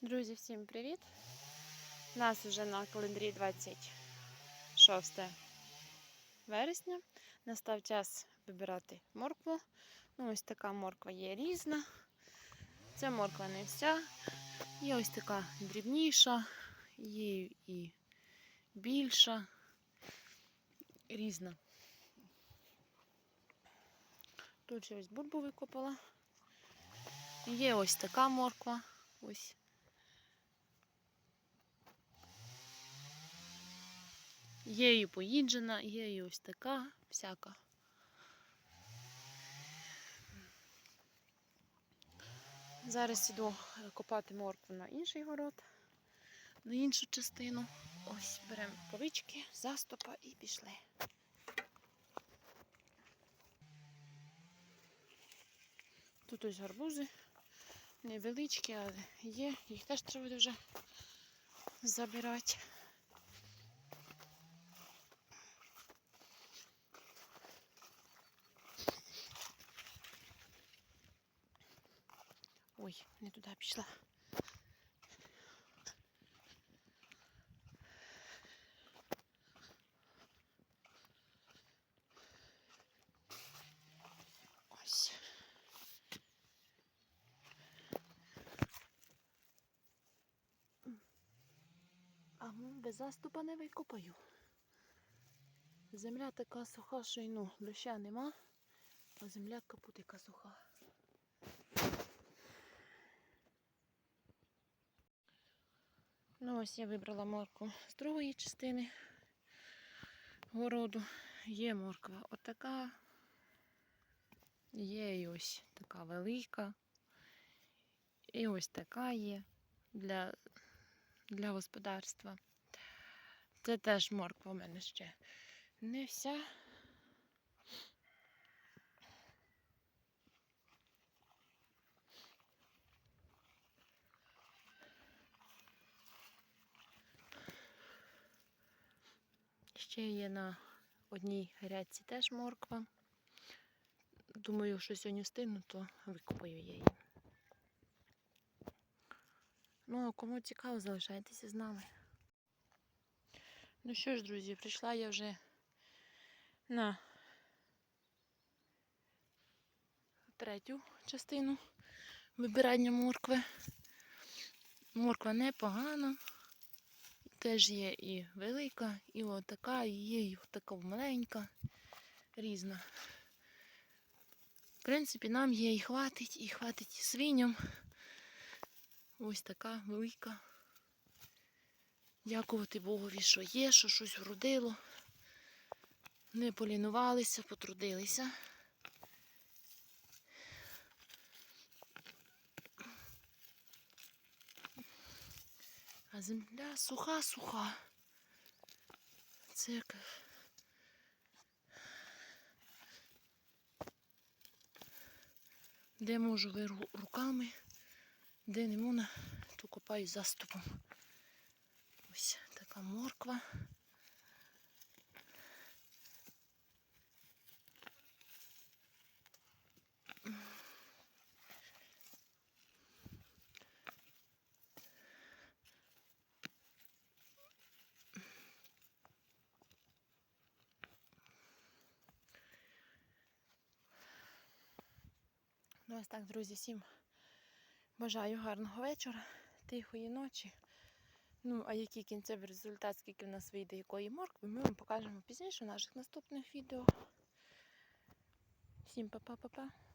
Друзі, всім привіт! У нас вже на календарі 26 вересня. Настав час вибирати моркву. Ну, ось така морква є різна. Це морква не вся. Є ось така дрібніша, є і більша, різна. Тут ще ось бульбу викопала. Є ось така морква. Ось. Є і поїджена, є і ось така, всяка. Зараз іду е, копати моркву на інший город, на іншу частину. Ось беремо повички, заступа і пішли. Тут ось гарбузи невеличкі, але є, їх теж треба вже забирати. Ой, не туди пішла. Ось. А без заступа не викопаю. Земля така суха, що й ну, доща нема, а земля капутика суха. Ось я вибрала моркву з другої частини городу. Є морква отака. Є і ось така велика. І ось така є для, для господарства. Це теж морква в мене ще не вся. Ще є на одній грядці теж морква. Думаю, що сьогодні встигну, то викопаю я її. Ну, а кому цікаво, залишайтеся з нами. Ну що ж, друзі, прийшла я вже на третю частину вибирання моркви. Морква непогана. Теж є і велика, і отака, і є і така маленька, різна. В принципі, нам є і хватить, і хватить свиням. Ось така велика. Дякувати Богові, що є, що щось вродило. Не полінувалися, потрудилися. А земля суха-суха. Це. Де можу виру руками, де не можу, то копаю заступом. Ось така морква. Ну ось так, друзі, всім бажаю гарного вечора, тихої ночі. Ну, а який кінцевий результат, скільки в нас вийде якої моркви, ми вам покажемо пізніше в наших наступних відео. Всім па-па-па-па.